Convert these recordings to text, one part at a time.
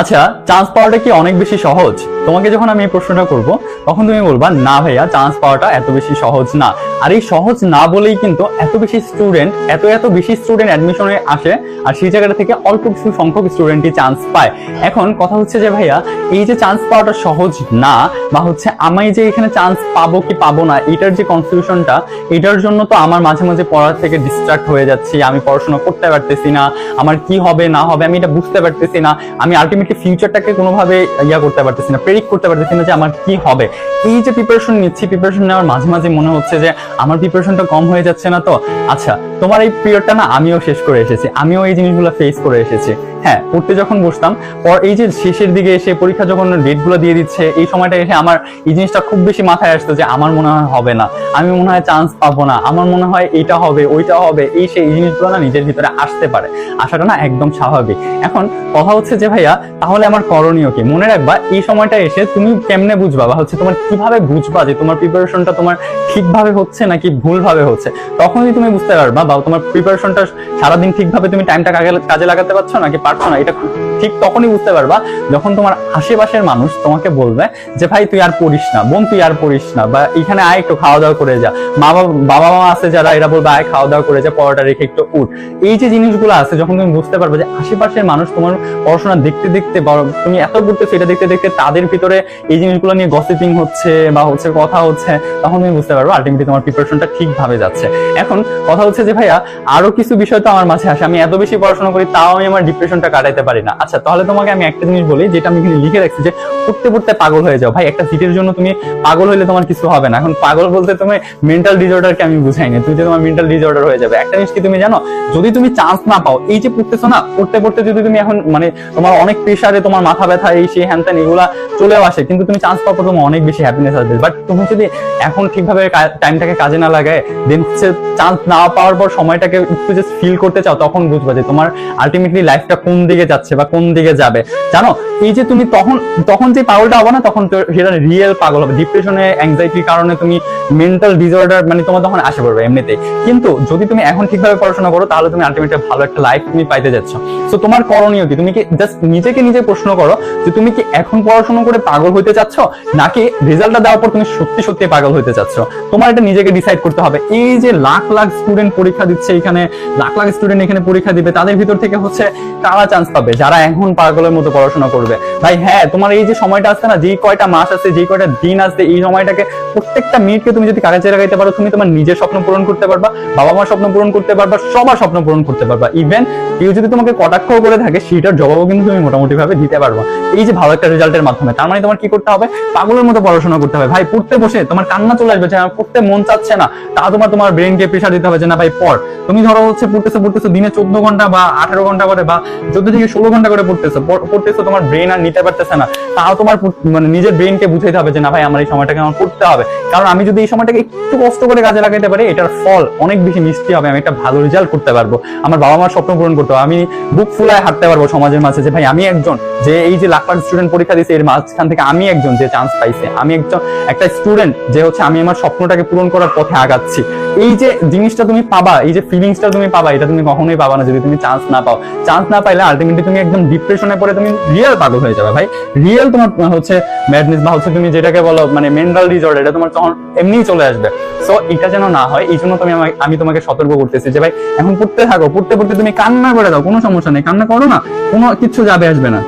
আচ্ছা চান্স পাওয়াটা কি অনেক বেশি সহজ? তোমাকে যখন আমি এই প্রশ্নটা করব, তখন তুমি বলবা, না ভাইয়া চান্স পাওয়াটা এত বেশি সহজ না। আর এই সহজ না বলেই কিন্তু এত বেশি স্টুডেন্ট এত এত বেশি স্টুডেন্ট অ্যাডমিশনে আসে, আর সেই জায়গাটা থেকে অল্প কিছু সংখ্যক স্টুডেন্টই চান্স পায়। এখন কথা হচ্ছে যে ভাইয়া, এই যে চান্স পাওয়াটা সহজ না, বা হচ্ছে আমি যে এখানে চান্স পাবো কি পাবো না, এটার যে কনফিউশনটা এটার জন্য তো আমার মাঝে মাঝে পড়ার থেকে ডিস্ট্রাক্ট হয়ে যাচ্ছি। আমি পড়াশোনা করতে পারতেছি না, আমার কি হবে না হবে আমি এটা বুঝতে পারতেছি না। আমি আলটিমেটলি ফিউচারটাকে কোনোভাবে ইয়া করতে পারতেছি না প্রেডিক্ট করতে পারতেছি না যে আমার কি হবে। এই যে প্রিপারেশন নিচ্ছি প্রিপারেশন নেওয়ার মাঝে মাঝে মনে হচ্ছে যে আমার প্রিপারেশনটা কম হয়ে যাচ্ছে না তো? আচ্ছা তোমার এই পিরিয়ডটা না আমিও শেষ করে এসেছি, আমিও এই জিনিসগুলো ফেস করে এসেছি। হ্যাঁ পড়তে যখন বসতাম, পর এই যে শেষের দিকে এসে পরীক্ষা যখন ডেটগুলো দিয়ে দিচ্ছে, এই সময়টা এসে আমার এই জিনিসটা খুব বেশি মাথায় আসতো যে আমার মনে হয় হবে না, আমি মনে হয় চান্স পাবো না, আমার মনে হয় এটা হবে, ওইটা হবে, এই সেই জিনিসগুলো না নিজের ভিতরে আসতে পারে। আসাটা না একদম স্বাভাবিক। এখন কথা হচ্ছে যে ভাইয়া, তাহলে আমার করণীয় কি? মনে রাখবা, এই সময়টা এসে তুমি কেমনে বুঝবা বা হচ্ছে তোমার কীভাবে বুঝবা যে তোমার প্রিপারেশনটা তোমার ঠিকভাবে হচ্ছে নাকি ভুলভাবে হচ্ছে? তখনই তুমি বুঝতে পারবা বা তোমার প্রিপারেশনটা সারাদিন ঠিকভাবে তুমি টাইমটা কাজে লাগাতে পারছ নাকি পারছ না, এটা ঠিক তখনই বুঝতে পারবা যখন তোমার আশেপাশের মানুষ তোমাকে বলবে যে, ভাই, তুই আর পড়িস না, বোন, তুই আর পড়িস না, বা এখানে আয় একটু খাওয়া দাওয়া করে যা। মা বাবা মা আছে যারা, এরা বলবে, আয় খাওয়া দাওয়া করে যা, পড়াটা রেখে একটু উঠ। এই যে জিনিসগুলো আছে, যখন তুমি বুঝতে পারবে যে, আশেপাশের মানুষ তোমার পড়াশোনা দেখতে দেখতে তুমি এত পড়তেছো এটা দেখতে দেখতে তাদের ভিতরে এই জিনিসগুলো নিয়ে গসিপিং হচ্ছে বা হচ্ছে কথা হচ্ছে, তখন তুমি বুঝতে পারবে আলটিমেটলি তোমার প্রিপারেশনটা ঠিকভাবে যাচ্ছে। এখন কথা হচ্ছে যে ভাইয়া, আরও কিছু বিষয় তো আমার মাঝে আসে। আমি এত বেশি পড়াশোনা করি, তাও আমি আমার ডিপ্রেশনটা কাটাইতে পারি না। আচ্ছা তাহলে তোমাকে আমি একটা জিনিস বলি, যেটা আমি লিখে রাখছি যে পড়তে পড়তে পাগল হয়ে যাও। ভাই, একটা সিটের জন্য তুমি পাগল হইলে তোমার কিছু হবে না। এখন পাগল বলতে তুমি মেন্টাল ডিসঅর্ডারকে আমি বুঝাই না। তুমি যে তোমার মেন্টাল ডিসঅর্ডার হয়ে যাবে। একটা জিনিস কি তুমি জানো? যদি তুমি চান্স না পাও, এই যে পড়তেছো না, পড়তে পড়তে যদি তুমি এখন মানে তোমার অনেক প্রেশারে তোমার মাথা ব্যথা, এই সেই হ্যান এগুলা চলেও আসে, কিন্তু তুমি চান্স পাবো তোমার অনেক বেশি হ্যাপিনেস আসবে। বাট তুমি যদি এখন ঠিকভাবে টাইমটাকে কাজে না লাগায় দেন হচ্ছে চান্স না পাওয়ার পর সময়টাকে একটু জাস্ট ফিল করতে চাও, তখন বুঝবা যে তোমার আলটিমেটলি লাইফটা কোন দিকে যাচ্ছে বা কোন দিকে যাবে। জানো? এই যে তুমি তখন তখন যে পাগলটা হবে না, তখন সেটা রিয়েল পাগল হবে। ডিপ্রেশনে অ্যাংজাইটির কারণে তুমি মেন্টাল ডিসঅর্ডার মানে তোমার তখন আসে পড়বে এমনিতেই। কিন্তু যদি তুমি এখন ঠিকভাবে পড়াশোনা করো, তাহলে তুমি আলটিমেটলি ভালো একটা লাইফ তুমি পাইতে যাচ্ছ। তো তোমার করণীয় কি? তুমি কি জাস্ট নিজেকে নিজে প্রশ্ন করো যে তুমি কি এখন পড়াশোনা করে পাগল হইতে চাচ্ছ, নাকি রেজাল্টটা দেওয়ার পর তুমি সত্যি সত্যি পাগল হইতে চাচ্ছ? তোমার এটা নিজেকে ডিসাইড করতে হবে। এই যে লাখ লাখ স্টুডেন্ট পরীক্ষা দিচ্ছে এখানে, লাখ লাখ স্টুডেন্ট এখানে পরীক্ষা দিবে, তাদের ভিতর থেকে হচ্ছে কারা চান্স পাবে? যারা এখন পাগলের মতো পড়াশোনা করবে। ভাই হ্যাঁ তোমার এই যে সময়টা আসছে না, যেই কয়টা মাস আছে যেই কয়টা দিন আসছে, এই সময়টাকে প্রত্যেকটা মিনিটকে তুমি যদি কাগজে লাগাইতে পারো, তুমি তোমার নিজের স্বপ্ন পূরণ করতে পারবা বাবা মার স্বপ্ন পূরণ করতে পারবা, সবার স্বপ্ন পূরণ করতে পারবা। ইভেন কেউ যদি তোমাকে কটাক্ষ করে থাকে সেটার জবাবও কিন্তু তুমি মোটামুটি ভাবে দিতে পারবা। এই যে ভালো একটা রেজাল্টের মাধ্যমে, তার মানে তোমার কি করতে হবে? পাগলের মতো পড়াশোনা করতে হবে। ভাই, পড়তে বসে তোমার কান্না চলে আসবে, যে আমার পড়তে মন চাচ্ছে না। তা তোমার তোমার ব্রেনকে প্রেশার দিতে হবে যে, না ভাই, পড়। তুমি ধরো হচ্ছে পড়তেছো পড়তেছো দিনে চোদ্দ ঘণ্টা বা আঠারো ঘণ্টা করে বা চোদ্দ থেকে ষোলো ঘণ্টা করে পড়তেছো পড়তেছো, তোমার ব্রেন আর নিতে পারতেছে না। তাও তোমার মানে নিজের ব্রেনকে বুঝাইতে হবে যে, না ভাই, আমার এই সময়টাকে আমার পড়তে হবে। কারণ আমি যদি এই সময়টাকে একটু কষ্ট করে কাজে লাগাইতে পারি, এটার ফল অনেক বেশি মিষ্টি হবে, আমি একটা ভালো রেজাল্ট করতে পারব। আমার বাবা মার স্বপ্ন পূরণ করতে আমি বুক ফুলায় হাঁটতে পারব সমাজের মাঝে যে, ভাই, আমি একজন যে, এই যে লাখ লাখ স্টুডেন্ট পরীক্ষা দিয়েছে, এর মাঝখান থেকে আমি একজন যে চান্স পাইছে। আমি একজন, একটা স্টুডেন্ট যে, হচ্ছে আমি আমার স্বপ্নটাকে পূরণ করার পথে আগাচ্ছি। এই যে জিনিসটা তুমি পাবা, এই যে ফিলিংসটা তুমি পাবা, এটা তুমি কখনোই পাবা না যদি তুমি চান্স না পাও। চান্স না পাইলে আলটিমেটলি তুমি একদম ডিপ্রেশনে পড়ে তুমি রিয়েল পাগল হয়ে যাবে ভাই। রিয়েল তোমার হচ্ছে ম্যাডনেস বা হচ্ছে তুমি যেটাকে বলো মানে মেন্টাল ডিসঅর্ডার এটা তোমার তখন এমনিই চলে আসবে। সো এটা যেন না হয়, এই জন্য তুমি আমি তোমাকে সতর্ক করতেছি যে ভাই, এখন পড়তে থাকো, পড়তে পড়তে তুমি কান্না করে দাও, কোনো সমস্যা নেই। কান্না করো না, কোনো কিছু যাবে, আসবে না।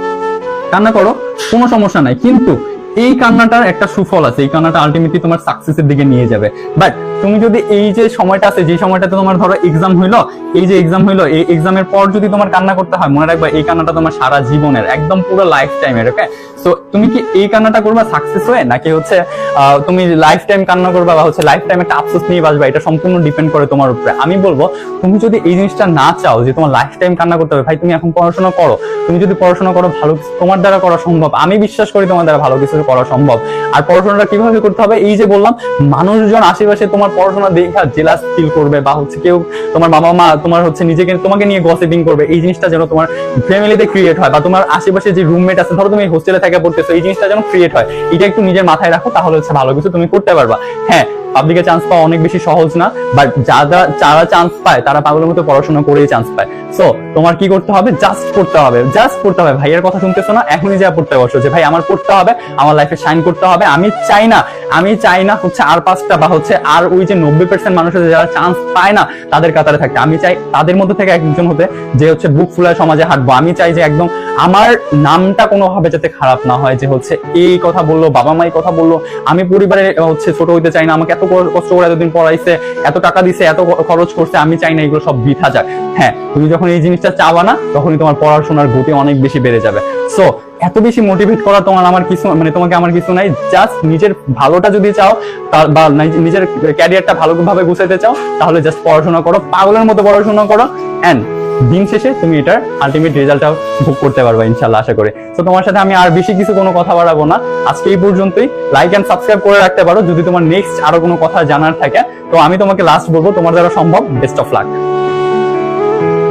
কান্না করো, কোনো সমস্যা নাই। কিন্তু এই কান্নাটার একটা সুফল আছে, এই কান্নাটা আলটিমেটলি তোমার সাকসেসের দিকে নিয়ে যাবে। বাট তুমি যদি এই যে সময়টা আছে, যে সময়টাতে তোমার ধরো এক্সাম হইল, এই যে এক্সাম হইল, এই এক্সামের পর যদি তোমার কান্না করতে হয়, মনে রাখবা এই কান্নাটা তোমার সারা জীবনের, একদম পুরো লাইফ টাইমের ওকে তো তুমি কি এই কান্নাটা করবা সাকসেস হয়ে? নাকি হচ্ছে তুমি লাইফ টাইম কান্না করবা বা হচ্ছে লাইফ টাইম একটা আফসোস নিয়ে বাসবা এটা সম্পূর্ণ ডিপেন্ড করে তোমার উপরে। আমি বলব, তুমি যদি এই জিনিসটা না চাও, যে তোমার লাইফ টাইম কান্না করতে হবে, ভাই, তুমি এখন পড়াশোনা করো। তুমি যদি পড়াশোনা করো, ভালো তোমার দ্বারা করা সম্ভব। আমি বিশ্বাস করি তোমার দ্বারা ভালো কিছু করা সম্ভব। আর পড়াশোনাটা কীভাবে করতে হবে? এই যে বললাম, মানুষজন আশেপাশে তোমার পড়াশোনা দেখা জেলাস ফিল করবে বা হচ্ছে কেউ তোমার বাবা মা তোমার হচ্ছে নিজেকে, তোমাকে নিয়ে গসিপিং করবে, এই জিনিসটা যেন তোমার ফ্যামিলিতে ক্রিয়েট হয় বা তোমার আশেপাশে যে রুমমেট আছে, ধরো তুমি হোস্টেলে থেকে পড়তেছো, এই জিনিসটা যেন ক্রিয়েট হয়। এটা একটু নিজের মাথায় রাখো, তাহলে হচ্ছে ভালো কিছু তুমি করতে পারবা। হ্যাঁ পাবলিকে চান্স পাওয়া অনেক বেশি সহজ না বাট যারা যারা চান্স পায়, তারা পাগলের মতো পড়াশোনা করেই চান্স পায়। সো তোমার কি করতে হবে? জাস্ট পড়তে হবে। জাস্ট পড়তে হবে। ভাইয়ের কথা শুনতেছো না? এখনই যা পড়তে বসো যে, ভাই, আমার পড়তে হবে, আমার লাইফে শাইন করতে হবে। আমি চাই না, আমি চাই না হচ্ছে আর পাঁচটা বা হচ্ছে আর ওই যে নব্বই পার্সেন্ট মানুষ আছে যারা চান্স পায় না, তাদের কাতারে থাকতে। আমি চাই তাদের মধ্যে থেকে একজন হতে, যে হচ্ছে বুক ফুলায় সমাজে হাঁটবো। আমি চাই যে একদম আমার নামটা কোনোভাবে যাতে খারাপ না হয়, যে হচ্ছে এই কথা বলল বাবা মাই কথা বলল। আমি পরিবারে হচ্ছে ছোট হইতে চাই না, আমাকে এত কষ্ট করে এতদিন পড়াইছে এত টাকা দিছে, এত খরচ করছে, আমি চাই না এগুলো সব বৃথা যাক। হ্যাঁ তুমি যখন এই জিনিসটা চাওয়া না, তখনই তোমার পড়াশোনার গতি অনেক বেশি বেড়ে যাবে। সো এত বেশি মোটিভেট করা তোমার আমার কিছু মানে তোমাকে আমার কিছু নাই জাস্ট নিজের ভালোটা যদি চাও বা নিজের ক্যারিয়ারটা ভালোভাবে গুছাইতে চাও, তাহলে জাস্ট পড়াশোনা করো, পাগলের মতো পড়াশোনা করো এন্ড দিন শেষে তুমি এটার আলটিমেট রেজাল্টটা ভোগ করতে পারবে ইনশাল্লাহ আশা করে। তো তোমার সাথে আমি আর বেশি কিছু কোনো কথা বাড়াবো না। আজকে এই পর্যন্তই। লাইক এন্ড সাবস্ক্রাইব করে রাখতে পারো। যদি তোমার নেক্সট আরও কোনো কথা জানার থাকে, তো আমি তোমাকে লাস্ট বলব, তোমার দ্বারা সম্ভব বেস্ট অফ লাক